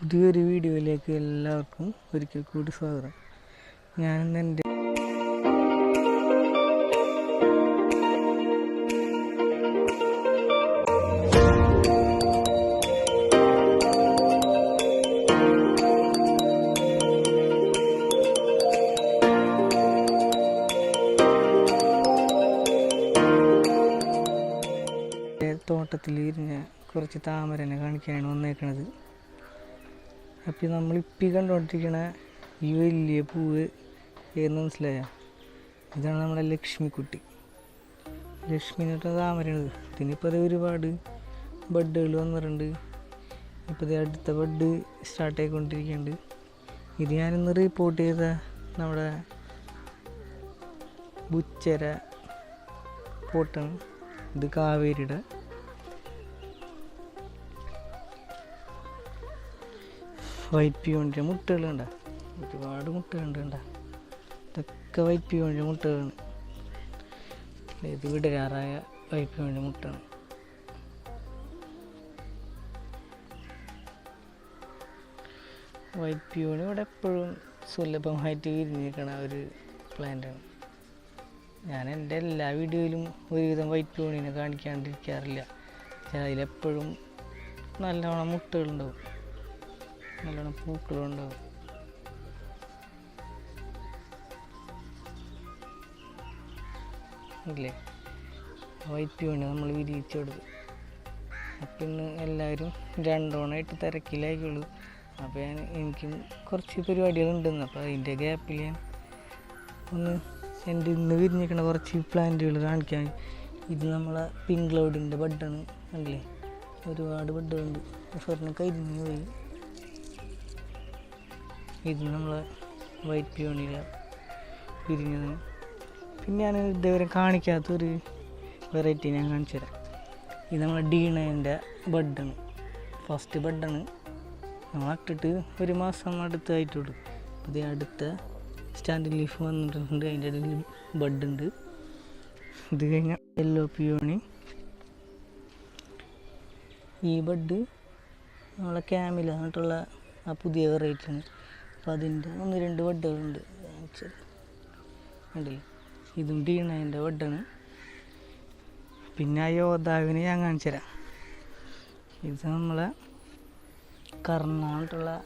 പുതിയൊരു വീഡിയോയിലേക്ക് എല്ലാവർക്കും ഒരിക്കൽ കൂടി സ്വാഗതം. ഞാനിന്ന് എന്റെ തോട്ടത്തിൽ ഇരുന്ന് കുറച്ച് താമരനെ കാണിക്കാനാണ് വന്നേക്കണത്. അപ്പോൾ നമ്മൾ ഇപ്പി കണ്ടുകൊണ്ടിരിക്കണ ഈ വലിയ പൂവ്. എന്ന് മനസ്സിലായ? ഇതാണ് നമ്മുടെ ലക്ഷ്മിക്കുട്ടി. ലക്ഷ്മി എന്ന് പറഞ്ഞ താമരയാണിത്. ഇതിനിപ്പോൾ അത് ഒരുപാട് ബഡ്ഡുകൾ വന്നിട്ടുണ്ട്. ഇപ്പോൾ ഇത് അടുത്ത ബഡ് സ്റ്റാർട്ട് ആയിക്കൊണ്ടിരിക്കുന്നുണ്ട് ഇത് ഞാനിന്ന് റിപ്പോർട്ട് ചെയ്ത നമ്മുടെ ബുച്ചര പോട്ടൺ ഇത് കാവേരിയുടെ വൈറ്റ് പിയോണിന്റെ മുട്ടകളുണ്ട. ഒരുപാട് മുട്ടകളുണ്ട് ഇതൊക്കെ വൈറ്റ് പിയോണിന്റെ മുട്ടകളാണ്. ഇത് വിടരാറായ വൈറ്റ് പിയോണിന്റെ മുട്ടാണ് വൈറ്റ് പിയോണി ഇവിടെ എപ്പോഴും സുലഭമായിട്ട് വിരിഞ്ഞിരിക്കണ ഒരു പ്ലാന്റാണ് ഞാൻ എന്റെ എല്ലാ വീഡിയോയിലും ഒരുവിധം വൈറ്റ് പിയോണിനെ കാണിക്കാണ്ടിരിക്കാറില്ല. അതിലെപ്പോഴും നല്ലവണ്ണം മുട്ടകളുണ്ടാവും. നല്ലോണം പൂക്കളും ഉണ്ടാവും ഇല്ലേ? വൈറ്റ് പിയോണി നമ്മൾ വിരിയിച്ചു കൊടുത്തു അപ്പം ഇന്ന് എല്ലാവരും രണ്ടോണമായിട്ട് തിരക്കിലായിക്കുള്ളൂ അപ്പോൾ ഞാൻ എനിക്കും കുറച്ച് പരിപാടികളുണ്ടെന്ന്. അപ്പോൾ അതിന്റെ ഗ്യാപ്പിൽ ഞാൻ ഒന്ന് എന്റെ ഇന്ന് വിരിഞ്ഞിരിക്കുന്ന കുറച്ച് പ്ലാന്റുകൾ കാണിക്കാൻ. ഇത് നമ്മളെ പിങ്ക് ക്ലൗഡിന്റെ ബഡാണ് അല്ലേ? ഒരുപാട് ബഡുകളുണ്ട് സ്വർണ കരിഞ്ഞു പോയി. ഇത് നമ്മൾ വൈറ്റ് പിയോണിയിലെ പിരിഞ്ഞത്. പിന്നെ ഞാൻ ഇതുവരെ കാണിക്കാത്തൊരു വെറൈറ്റി ഞാൻ കാണിച്ചു തരാം. ഇത് നമ്മളെ ഡീണേന്റെ ബഡാണ് ഫസ്റ്റ് ബഡാണ് നമ്മൾ ഇട്ടിട്ട് ഒരു മാസം അടുത്തായിട്ടുള്ളൂ അതേ അടുത്ത സ്റ്റാൻഡ് ലീഫ് വന്നിട്ടുണ്ട്. അതിന്റെ ഇടയിൽ ബഡ് ഉണ്ട് ഇത് കഴിഞ്ഞാൽ യെല്ലോ പിയോണി ഈ ബഡ് നമ്മളെ ക്യാമിൽ എന്നിട്ടുള്ള ആ പുതിയ വെറൈറ്റിയാണ് അപ്പോൾ അതിന്റെ ഒന്ന് രണ്ട് ബഡുകളുണ്ട്. ഉണ്ടല്ലേ ഇതും ഡീണതിന്റെ വഡ്ഡാണ് പിന്നെ ആ യോദ്ധാവിനെ ഞാൻ കാണിച്ചു തരാം ഇത് നമ്മളെ കർണാട്ടുള്ള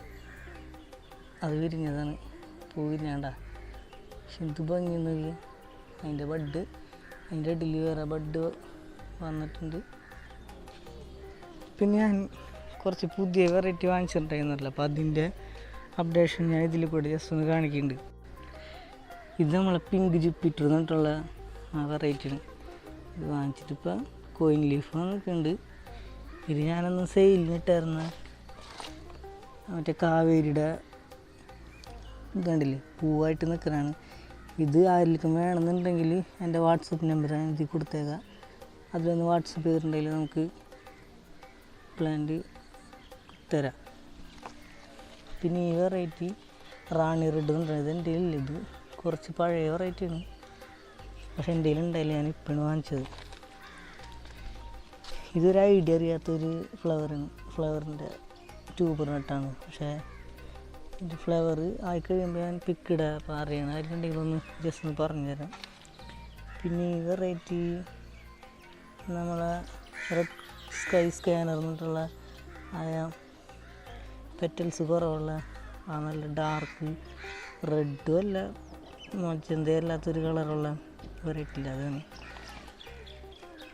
അത് വിരിഞ്ഞതാണ്. പൂ വിരിഞ്ഞാണ്ടാ. പക്ഷെ എന്ത് ഭംഗി നോക്കി അതിന്റെ ബഡ്. അതിന്റെ ഇടയിൽ വേറെ ബഡ് വന്നിട്ടുണ്ട്. പിന്നെ ഞാൻ കുറച്ച് പുതിയ വെറൈറ്റി വാങ്ങിച്ചിട്ടുണ്ടായിരുന്നല്ലോ. അപ്പോൾ അതിന്റെ അപ്ഡേഷൻ ഞാൻ ഇതിൽ കൂടെ ജസ്റ്റ് ഒന്ന് കാണിക്കുന്നുണ്ട് ഇത് നമ്മളെ പിങ്ക് ജുപ്പിറ്റർ എന്നിട്ടുള്ള ആ വെറൈറ്റിയാണ് ഇത് വാങ്ങിച്ചിട്ട് ഇപ്പോൾ കോയിൻ ലീഫ് വന്നിട്ടുണ്ട് ഇത് ഞാനൊന്ന് സെയിലിന് ഇട്ടായിരുന്ന. മറ്റേ കാവേരിയുടെ ഇതുണ്ടല്ലേ പൂവായിട്ട് നിൽക്കുന്നതാണ് ഇത് ആരിലേക്കും വേണമെന്നുണ്ടെങ്കിൽ എന്റെ വാട്സപ്പ് നമ്പർ ഞാൻ ഇതിൽ കൊടുത്തേക്കാം. അതിലൊന്ന് വാട്സപ്പ് ചെയ്തിട്ടുണ്ടെങ്കിൽ നമുക്ക് പ്ലാന്റ് തരാം. പിന്നെ ഈ വെറൈറ്റി റാണി റെഡ് എന്ന് പറയുന്നത് എന്റെ ഇത് കുറച്ച് പഴയ വെറൈറ്റിയാണ് പക്ഷെ എന്റെ ഉണ്ടായില്ല. ഞാൻ ഇപ്പോഴാണ് വാങ്ങിച്ചത്. ഇതൊരു ഐഡിയ അറിയാത്തൊരു ഫ്ലവറാണ് ഫ്ലവറിന്റെ ട്യൂബർ നട്ടാണ്. പക്ഷേ ഇതിന്റെ ഫ്ലവർ ആയി കഴിയുമ്പോൾ ഞാൻ പിക്കിടുക അപ്പോൾ അറിയണം. അതിലുണ്ടെങ്കിൽ ഒന്ന് ജസ്റ്റ് ഒന്ന് പറഞ്ഞു തരാം പിന്നെ ഈ വെറൈറ്റി നമ്മളെ റെഡ് സ്കൈ സ്കാനർ എന്നിട്ടുള്ള ആയ പെറ്റൽസ് കുറവുള്ള ആ നല്ല ഡാർക്ക് റെഡും അല്ല അല്ലാത്തൊരു കളറുള്ള വെറൈറ്റി അത് അതാണ്.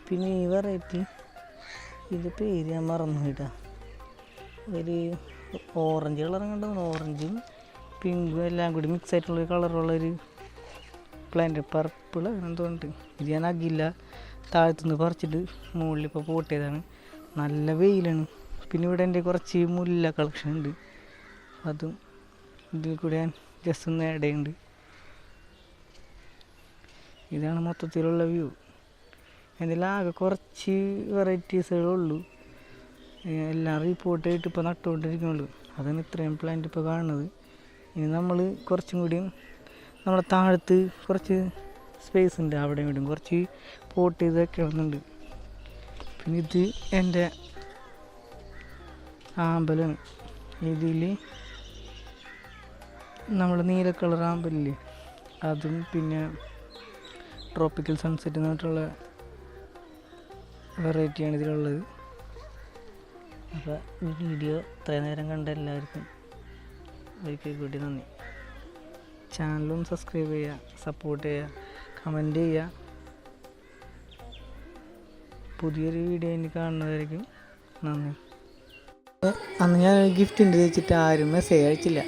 പിന്നെ ഈ വെറൈറ്റി ഇത് പേര് ഞാൻ മറന്നു കേട്ടാ ഒരു ഓറഞ്ച് കളർ കണ്ടു ഓറഞ്ചും പിങ്കും എല്ലാം കൂടി മിക്സ് ആയിട്ടുള്ള കളറുള്ളൊരു പ്ലാന്റ് പർപ്പിൾ അങ്ങനെ തോന്നിട്ട് ഇത് ഞാൻ അകില്ല താഴത്തുനിന്ന് പറിച്ചിട്ട് മുകളിൽ ഇപ്പോൾ പോട്ടിയതാണ്. നല്ല വെയിലാണ്. പിന്നെ ഇവിടെ എന്റെ കുറച്ച് മുല്ല കളക്ഷൻ ഉണ്ട്. അതും ഇതിൽ കൂടെ ഞാൻ ജസ്റ്റ് ഒന്ന് ആഡ് ചെയ്യുന്നുണ്ട്. ഇതാണ് മൊത്തത്തിലുള്ള വ്യൂ എന്തെങ്കിലും കുറച്ച് കുറച്ച് വെറൈറ്റീസുകളുള്ളൂ എല്ലാം റിപ്പോർട്ട് ആയിട്ട് ഇപ്പോൾ നട്ടുകൊണ്ടിരിക്കുന്നുള്ളൂ. അതാണ് ഇത്രയും പ്ലാന്റ് ഇപ്പോൾ കാണുന്നത്. ഇനി നമ്മൾ കുറച്ചും കൂടിയും നമ്മളെ താഴത്ത് കുറച്ച് സ്പേസ് ഉണ്ട്. അവിടെ ഇവിടെയും കുറച്ച് പോട്ട് ചെയ്ത് വെക്കണമെന്നുണ്ട്. പിന്നെ ഇത് എന്റെ ആമ്പലാണ് ഇതിൽ നമ്മൾ നീല കളർ ആമ്പലില്ലേ? അതും പിന്നെ ട്രോപ്പിക്കൽ സൺസെറ്റ് എന്നിട്ടുള്ള വെറൈറ്റിയാണ് ഇതിലുള്ളത്. അപ്പോൾ ഈ വീഡിയോ ഇത്രയും നേരം കണ്ട എല്ലാവർക്കും ഒരിക്കൽ കൂടി നന്ദി. ചാനലും സബ്സ്ക്രൈബ് ചെയ്യുക സപ്പോർട്ട് ചെയ്യുക കമന്റ് ചെയ്യുക പുതിയൊരു വീഡിയോ ഇനി കാണുന്നതായിരിക്കും നന്ദി. അന്ന് ഞാൻ ഗിഫ്റ്റ് ഉണ്ട് വെച്ചിട്ട് ആരും മെസ്സേജ് അയച്ചില്ല.